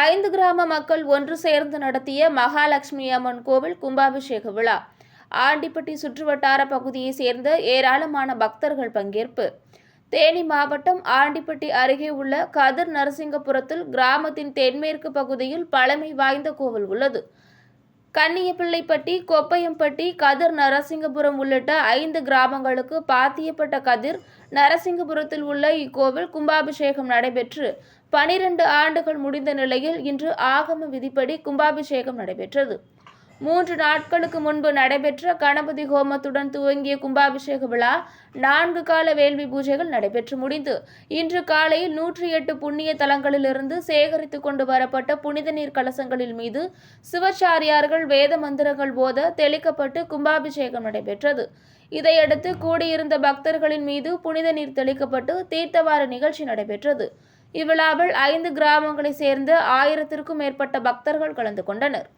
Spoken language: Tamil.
ஐந்து கிராம மக்கள் ஒன்று சேர்ந்து நடத்திய மகாலட்சுமி அம்மன் கோவில் கும்பாபிஷேக விழா. ஆண்டிப்பட்டி சுற்றுவட்டார பகுதியைச் சேர்ந்த ஏராளமான பக்தர்கள் பங்கேற்பு. தேனி மாவட்டம் ஆண்டிப்பட்டி அருகே உள்ள கதிர் நரசிங்கபுரத்தில் கிராமத்தின் தென்மேற்கு பகுதியில் பழமை வாய்ந்த கோவில் உள்ளது. கன்னியப்பிள்ளைப்பட்டி கொப்பையம்பட்டி கதிர் நரசிங்கபுரம் உள்ளிட்ட ஐந்து கிராமங்களுக்கு பாத்தியப்பட்ட கதிர் நரசிங்கபுரத்தில் உள்ள இக்கோவில் கும்பாபிஷேகம் நடைபெற்று பனிரெண்டு ஆண்டுகள் முடிந்த நிலையில் இன்று ஆகம விதிப்படி கும்பாபிஷேகம் நடைபெற்றது. மூன்று நாட்களுக்கு முன்பு நடைபெற்ற கணபதி ஹோமத்துடன் துவங்கிய கும்பாபிஷேக விழா நான்கு கால வேள்வி பூஜைகள் நடைபெற்று முடிந்து இன்று காலையில் நூற்றி எட்டு புண்ணிய தலங்களிலிருந்து சேகரித்து கொண்டு வரப்பட்ட புனித நீர் கலசங்களில் மீது சிவச்சாரியார்கள் வேத மந்திரங்கள் போத தெளிக்கப்பட்டு கும்பாபிஷேகம் நடைபெற்றது. இதையடுத்து கூடியிருந்த பக்தர்களின் மீது புனித நீர் தெளிக்கப்பட்டு தீர்த்தவார நிகழ்ச்சி நடைபெற்றது. இவ்விழாவில் ஐந்து கிராமங்களைச் சேர்ந்த ஆயிரத்திற்கும் மேற்பட்ட பக்தர்கள் கலந்து கொண்டனர்